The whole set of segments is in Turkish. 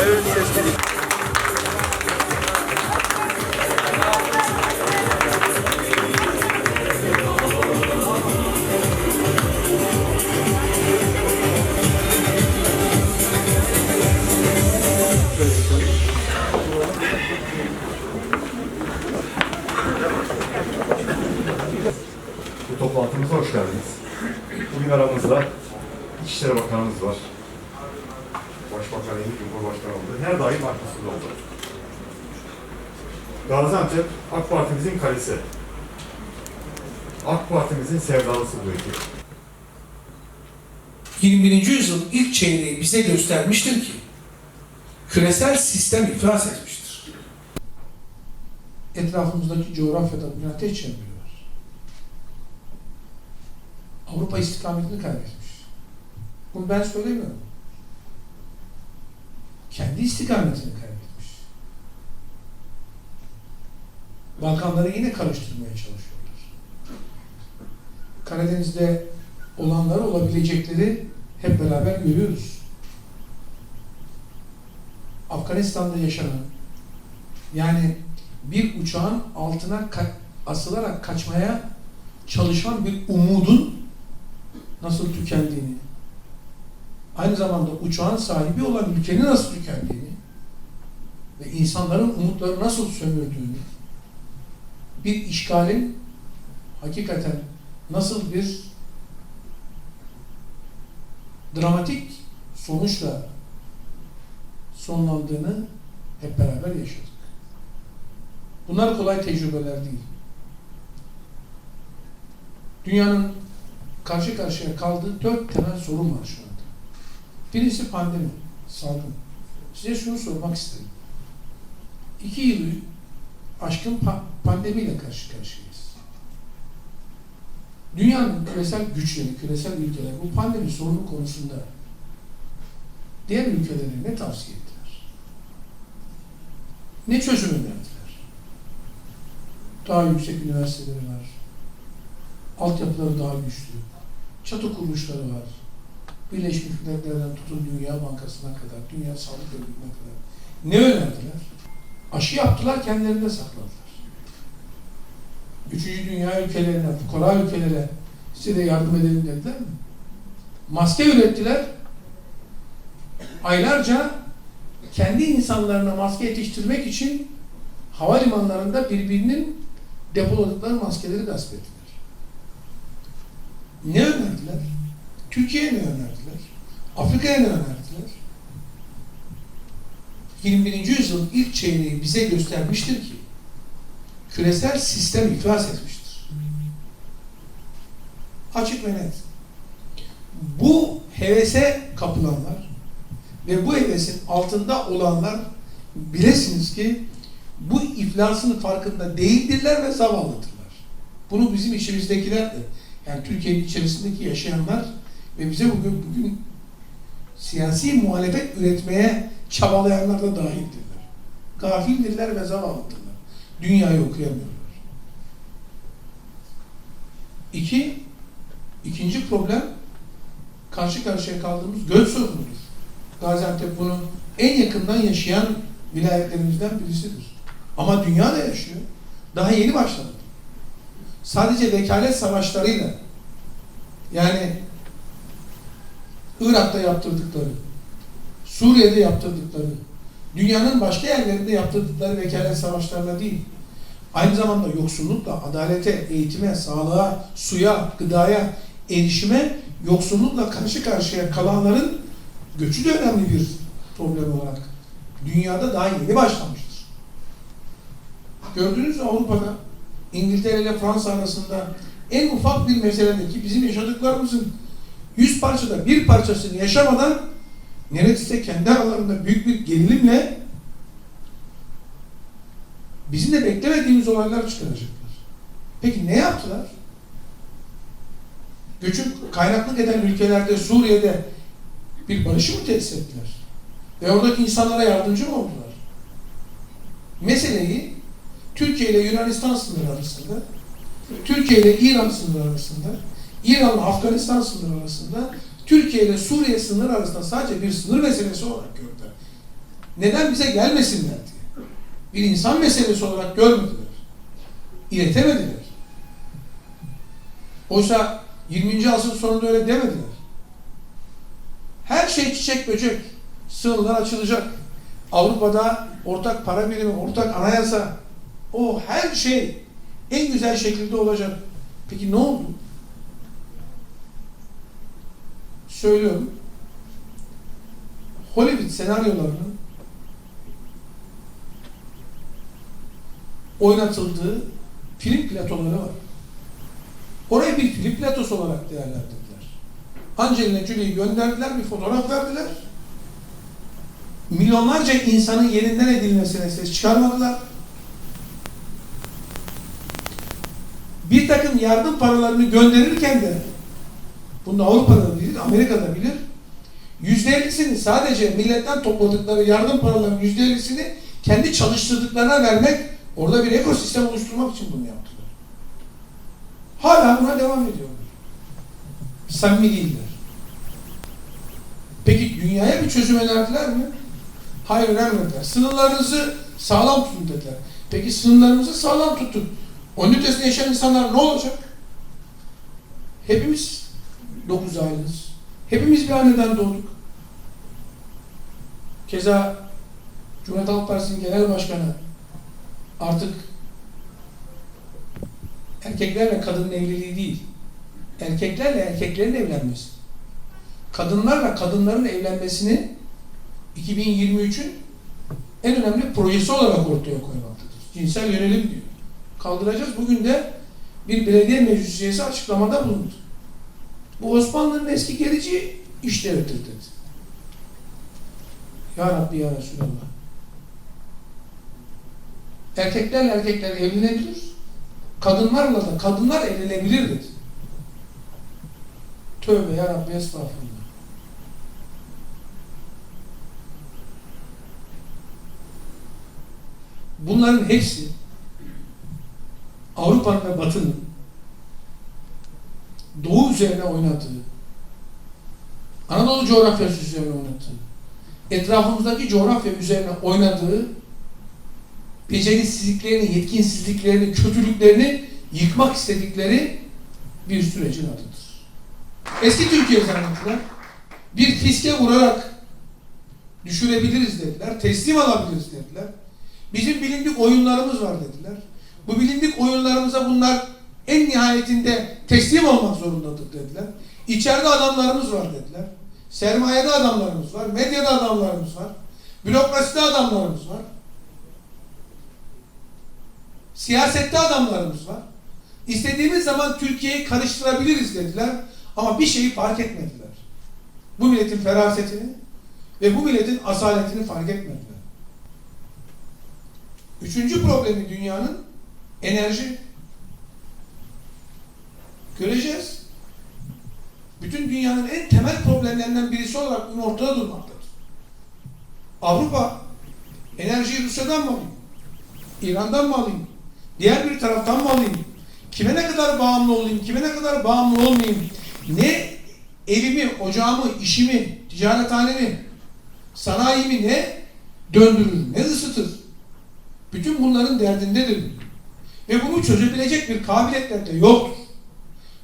Evet sesli. Bu toplantımıza hoş geldiniz. Bugün aramızda İçişleri Bakanımız var. Başbakan Emin Cumhurbaşkanı oldu. Her daim arkasında oldu. Gaziantep AK Partimizin kalesi. AK Partimizin sevdalısı bu ekip. 21. yüzyıl ilk çeyreği bize göstermiştir ki küresel sistem iflas etmiştir. Etrafımızdaki coğrafyada bir ateş var. Avrupa istikametini kaybetmiş. Bunu ben söylemiyorum. Kendi istikametini kaybetmiş. Balkanları yine karıştırmaya çalışıyorlar. Karadeniz'de olanları olabilecekleri hep beraber görüyoruz. Afganistan'da yaşanan yani bir uçağın altına ka- asılarak kaçmaya çalışan bir umudun nasıl tükendiğini, aynı zamanda uçağın sahibi olan ülkenin nasıl tükendiğini ve insanların umutları nasıl sömürdüğünü, bir işgalin hakikaten nasıl bir dramatik sonuçla sonlandığını hep beraber yaşadık. Bunlar kolay tecrübeler değil. Dünyanın karşı karşıya kaldığı dört temel sorun var şu anda. Birincisi pandemi, salgın. Size şunu sormak isterim. İki yılı aşkın pa- pandemiyle karşı karşıyayız. Dünyanın küresel güçleri, küresel ülkeler bu pandemi sorunu konusunda diğer ülkelere ne tavsiye ettiler? Ne çözüm önerdiler? Daha yüksek üniversiteleri var. Altyapıları daha güçlü. Çatı kuruluşları var. Birleşmiş Milletler'den tutun Dünya Bankası'na kadar, Dünya Sağlık Örgütü'ne kadar. Ne önerdiler? Aşı yaptılar, kendilerinde sakladılar. Üçüncü dünya ülkelerine, fukara ülkelere size de yardım edelim dediler mi? Maske ürettiler. Aylarca kendi insanlarına maske yetiştirmek için havalimanlarında birbirinin depoladıkları maskeleri gasp ettiler. Ne önerdiler? Türkiye'ye ne önerdiler? Afrika'ya ne önerdiler? 21. yüzyıl ilk çeyreği bize göstermiştir ki küresel sistem iflas etmiştir. Açık ve net. Bu hevese kapılanlar ve bu hevesin altında olanlar bilesiniz ki bu iflasın farkında değildirler ve zavallıdırlar. Bunu bizim içimizdekiler de yani Türkiye'nin içerisindeki yaşayanlar ve bize bugün bugün siyasi muhalefet üretmeye çabalayanlar da dahildirler. Gafildirler ve zavallıdırlar. Dünyayı okuyamıyorlar. İki, ikinci problem karşı karşıya kaldığımız göl sorunudur. Gaziantep bunu en yakından yaşayan vilayetlerimizden birisidir. Ama dünya da yaşıyor. Daha yeni başladı. Sadece vekalet savaşlarıyla yani Irak'ta yaptırdıkları, Suriye'de yaptırdıkları, dünyanın başka yerlerinde yaptırdıkları vekalet savaşlarla değil, aynı zamanda yoksullukla, adalete, eğitime, sağlığa, suya, gıdaya, erişime, yoksullukla karşı karşıya kalanların göçü de önemli bir problem olarak dünyada daha yeni başlamıştır. Gördünüz mü Avrupa'da İngiltere ile Fransa arasında en ufak bir meseledeki bizim yaşadıklarımızın yüz parçada bir parçasını yaşamadan neredeyse kendi aralarında büyük bir gerilimle bizim de beklemediğimiz olaylar çıkaracaklar. Peki ne yaptılar? Göçün kaynaklık eden ülkelerde, Suriye'de bir barışı mı tesis ettiler? Ve oradaki insanlara yardımcı mı oldular? Meseleyi Türkiye ile Yunanistan sınırı arasında, Türkiye ile İran sınırı arasında, İran'la Afganistan sınırı arasında, Türkiye ile Suriye sınır arasında sadece bir sınır meselesi olarak gördüler. Neden bize gelmesinler diye. Bir insan meselesi olarak görmediler. İletemediler. Oysa 20. asrın sonunda öyle demediler. Her şey çiçek böcek. Sınırlar açılacak. Avrupa'da ortak para birimi, ortak anayasa. O her şey en güzel şekilde olacak. Peki ne oldu? Söylüyorum. Hollywood senaryolarının oynatıldığı film platoları var. Orayı bir film platosu olarak değerlendirdiler. Angelina Jolie'yi gönderdiler, bir fotoğraf verdiler. Milyonlarca insanın yerinden edilmesine ses çıkarmadılar. Bir takım yardım paralarını gönderirken de bunu Avrupa'da bilir, Amerika'da bilir. Yüzde ellisini sadece milletten topladıkları yardım paralarının yüzde ellisini kendi çalıştırdıklarına vermek, orada bir ekosistem oluşturmak için bunu yaptılar. Hala buna devam ediyorlar. Samimi değiller. Peki dünyaya bir çözüm önerdiler mi? Hayır önermediler. Sınırlarınızı sağlam tutun dediler. Peki sınırlarımızı sağlam tuttuk. Onun ötesinde yaşayan insanlar ne olacak? Hepimiz dokuz aylığız. Hepimiz bir anneden doğduk. Keza Cumhuriyet Halk Partisi'nin genel başkanı artık erkeklerle kadının evliliği değil, erkeklerle erkeklerin evlenmesi, kadınlarla kadınların evlenmesini 2023'ün en önemli projesi olarak ortaya koymaktadır. Cinsel yönelim diyor. Kaldıracağız. Bugün de bir belediye meclis üyesi açıklamada bulundu. Bu Osmanlı'nın eski gerici işleridir dedi. Ya Rabbi ya Resulallah. Erkeklerle erkekler evlenebilir. Kadınlarla da kadınlar evlenebilir. Tövbe ya Rabbi estağfurullah. Bunların hepsi Avrupa'nın ve Batı'nın Doğu üzerine oynadığı, Anadolu coğrafyası üzerine oynadığı, etrafımızdaki coğrafya üzerine oynadığı becerisizliklerini, yetkinsizliklerini, kötülüklerini yıkmak istedikleri bir sürecin adıdır. Eski Türkiye zannettiler. Bir fiske vurarak düşürebiliriz dediler. Teslim alabiliriz dediler. Bizim bilindik oyunlarımız var dediler. Bu bilindik oyunlarımıza bunlar en nihayetinde teslim olmak zorundadır dediler. İçeride adamlarımız var dediler. Sermayede adamlarımız var. Medyada adamlarımız var. Bürokraside adamlarımız var. Siyasette adamlarımız var. İstediğimiz zaman Türkiye'yi karıştırabiliriz dediler. Ama bir şeyi fark etmediler. Bu milletin ferasetini ve bu milletin asaletini fark etmediler. Üçüncü problemi dünyanın enerji. Göreceğiz. Bütün dünyanın en temel problemlerinden birisi olarak bunu ortada durmaktadır. Avrupa enerjiyi Rusya'dan mı alayım? İran'dan mı alayım? Diğer bir taraftan mı alayım? Kime ne kadar bağımlı olayım? Kime ne kadar bağımlı olmayayım? Ne evimi, ocağımı, işimi, ticarethanemi, sanayimi ne döndürür, ne ısıtır? Bütün bunların derdindedir. Ve bunu çözebilecek bir kabiliyetler de yoktur.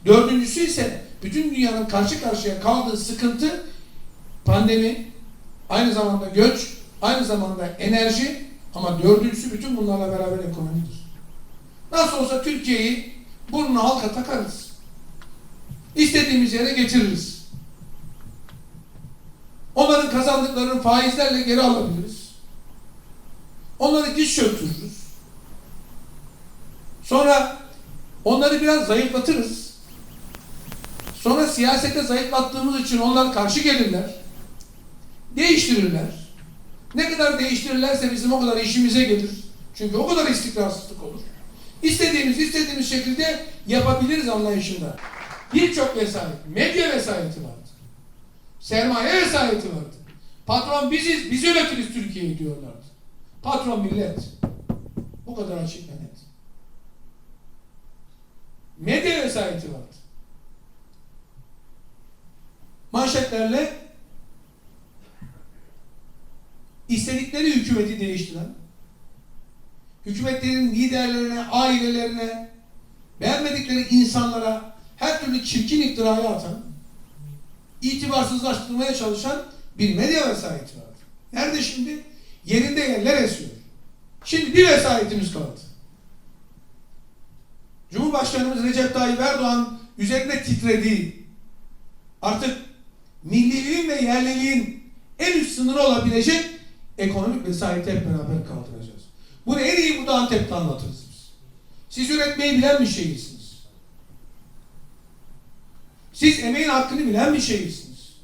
Dördüncüsü ise bütün dünyanın karşı karşıya kaldığı sıkıntı pandemi, aynı zamanda göç, aynı zamanda enerji ama dördüncüsü bütün bunlarla beraber ekonomidir. Nasıl olsa Türkiye'yi burnuna halka takarız. İstediğimiz yere getiririz. Onların kazandıklarını faizlerle geri alabiliriz. Onları diş çöktürürüz. Sonra onları biraz zayıflatırız. Sonra siyasete zayıflattığımız için onlar karşı gelirler. Değiştirirler. Ne kadar değiştirirlerse bizim o kadar işimize gelir. Çünkü o kadar istikrarsızlık olur. İstediğimiz istediğimiz şekilde yapabiliriz anlayışında. Birçok vesayet, medya vesayeti vardı. Sermaye vesayeti vardı. Patron biziz, biz yönetiriz Türkiye'yi diyorlardı. Patron millet. Bu kadar açık ve net. Medya vesayeti vardı. Manşetlerle istedikleri hükümeti değiştiren, hükümetlerin liderlerine, ailelerine, beğenmedikleri insanlara her türlü çirkin iftirayı atan, itibarsızlaştırmaya çalışan bir medya vesayeti var. Nerede şimdi? Yerinde yerler esiyor. Şimdi bir vesayetimiz kaldı. Cumhurbaşkanımız Recep Tayyip Erdoğan üzerine titrediği artık milliliğin ve yerliliğin en üst sınırı olabilecek ekonomik vesayeti hep beraber kaldıracağız. Bunu en iyi burada Antep'te anlatırız biz. Siz üretmeyi bilen bir şehirsiniz. Siz emeğin hakkını bilen bir şehirsiniz.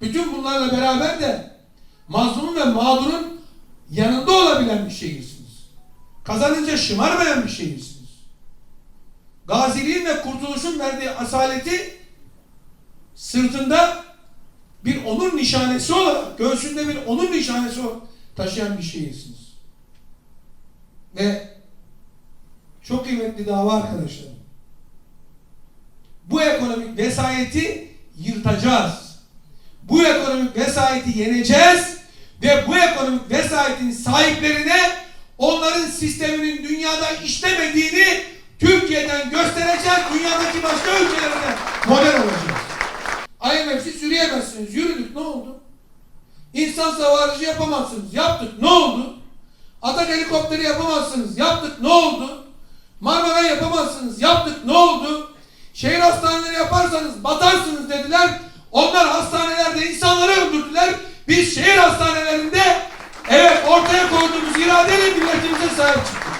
Bütün bunlarla beraber de mazlumun ve mağdurun yanında olabilen bir şehirsiniz. Kazanınca şımarmayan bir şehirsiniz. Gaziliğin ve kurtuluşun verdiği asaleti sırtında bir onur nişanesi olarak, göğsünde bir onur nişanesi olarak taşıyan bir şehirsiniz. Ve çok kıymetli dava arkadaşlarım. Bu ekonomik vesayeti yırtacağız. Bu ekonomik vesayeti yeneceğiz ve bu ekonomik vesayetin sahiplerine onların sisteminin dünyada işlemediğini Türkiye'den göstereceğiz, dünyadaki başka ülkelerde model olacağız. IMF'siz yürüyemezsiniz. Yürüdük ne oldu? İnsan savarıcı yapamazsınız. Yaptık ne oldu? Atak helikopteri yapamazsınız. Yaptık ne oldu? Marmara yapamazsınız. Yaptık ne oldu? Şehir hastaneleri yaparsanız batarsınız dediler. Onlar hastanelerde insanları öldürdüler. Biz şehir hastanelerinde evet ortaya koyduğumuz iradeyle milletimize sahip çıktık.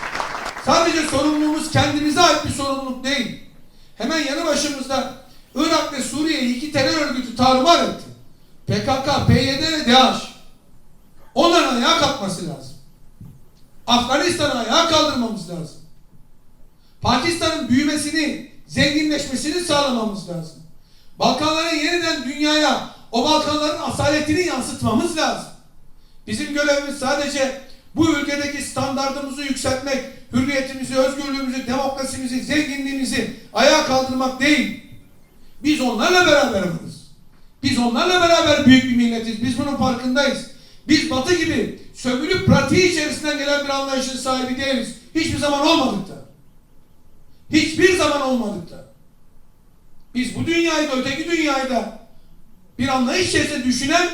Sadece sorumluluğumuz kendimize ait bir sorumluluk değil. Hemen yanı başımızda Irak ve Suriye'yi iki terör örgütü tarumar etti. PKK, PYD ve DAEŞ. Onların ayağa kalkması lazım. Afganistan'ı ayağa kaldırmamız lazım. Pakistan'ın büyümesini, zenginleşmesini sağlamamız lazım. Balkanların yeniden dünyaya o Balkanların asaletini yansıtmamız lazım. Bizim görevimiz sadece bu ülkedeki standartımızı yükseltmek, hürriyetimizi, özgürlüğümüzü, demokrasimizi, zenginliğimizi ayağa kaldırmak değil. Biz onlarla beraber varız. Biz onlarla beraber büyük bir milletiz. Biz bunun farkındayız. Biz batı gibi sömürü pratiği içerisinden gelen bir anlayışın sahibi değiliz. Hiçbir zaman olmadık da. Hiçbir zaman olmadık da. Biz bu dünyayı da öteki dünyayı da bir anlayış içerisinde düşünen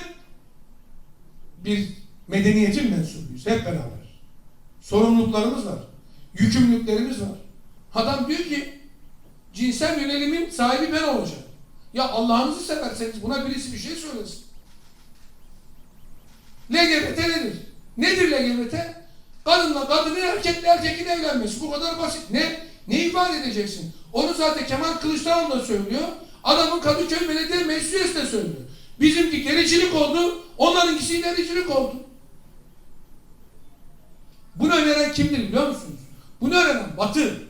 bir medeniyetin mensubuyuz hep beraber. Sorumluluklarımız var. Yükümlülüklerimiz var. Adam diyor ki cinsel yönelimin sahibi ben olacağım. Ya Allah'ınızı severseniz buna birisi bir şey söylesin. LGBT nedir? Nedir LGBT? Kadınla kadının erkekle erkekin evlenmesi. Bu kadar basit. Ne? Ne ifade edeceksin? Onu zaten Kemal Kılıçdaroğlu da söylüyor. Adamın Kadıköy Belediye Meclis Üyesi de söylüyor. Bizimki gericilik oldu. Onlarınkisi ilericilik oldu. Bunu öneren kimdir biliyor musunuz? Bunu öneren Batı.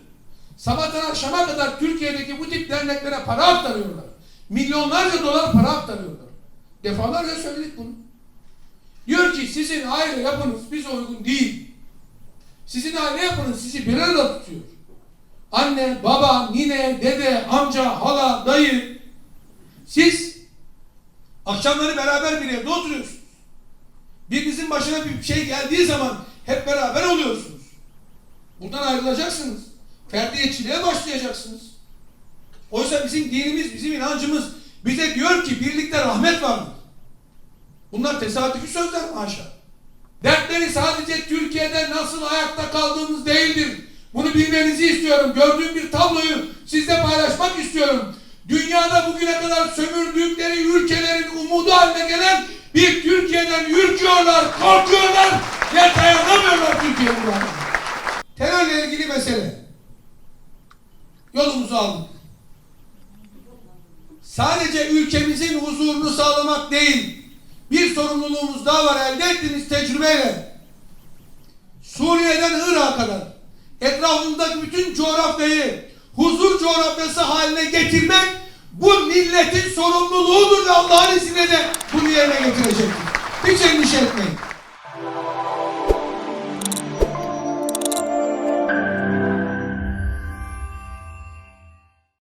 Sabahtan akşama kadar Türkiye'deki bu tip derneklere para aktarıyorlar. Milyonlarca dolar para aktarıyorlar. Defalarca söyledik bunu. Diyor ki sizin aile yapınız bize uygun değil. Sizin aile yapınız sizi bir arada tutuyor. Anne, baba, nine, dede, amca, hala, dayı. Siz akşamları beraber bir evde oturuyorsunuz. Birinizin başına bir şey geldiği zaman hep beraber oluyorsunuz. Buradan ayrılacaksınız. Ferdiyetçiliğe başlayacaksınız. Oysa bizim dinimiz, bizim inancımız bize diyor ki birlikte rahmet vardır. Bunlar tesadüfi sözler mi haşa? Dertleri sadece Türkiye'de nasıl ayakta kaldığımız değildir. Bunu bilmenizi istiyorum. Gördüğüm bir tabloyu sizle paylaşmak istiyorum. Dünyada bugüne kadar sömürdükleri ülkelerin umudu haline gelen bir Türkiye'den ürküyorlar, korkuyorlar ve dayanamıyorlar Türkiye'ye. Terörle ilgili mesele. Yolumuzu aldık. Sadece ülkemizin huzurunu sağlamak değil, bir sorumluluğumuz daha var elde ettiğimiz tecrübeyle. Suriye'den Irak'a kadar etrafındaki bütün coğrafyayı huzur coğrafyası haline getirmek bu milletin sorumluluğudur ve Allah'ın izniyle de bunu yerine getirecektir. Hiç endişe etmeyin.